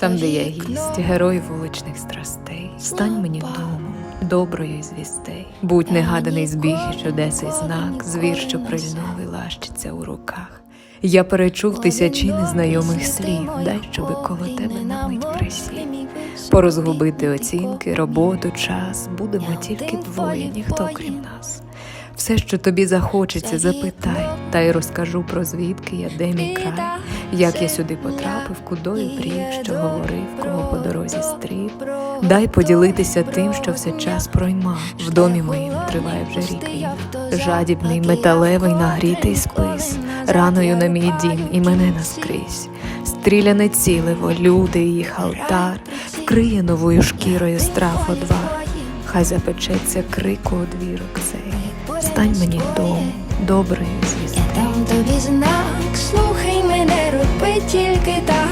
Там, де я гість, герой вуличних страстей, стань мені домом, доброї звістей. Будь негаданий збіг і чудесний знак, звір, що прильнув і лащиться у руках. Я перечув тисячі незнайомих слів, дай, щоби коло тебе на мить присів. Порозгубити оцінки, роботу, час будемо тільки двоє, ніхто крім нас. Все, що тобі захочеться, запитай, та й розкажу про звідки я, де мій край, як я сюди потрапив, кудою брів, що говорив, кого по дорозі стрів. Дай поділитися тим, що все час проймав. В домі моїм триває вже рік. Жадібний, металевий, нагрітий сплис, раною на мій дім і мене наскрізь. Стріляне цілево, люди їх алтар, вкриє новою шкірою страх одвар. Хай запечеться крику одвірок цей. Стань мені дом, доброю звістою. Я дам тобі знак, слухай мене, роби тільки так.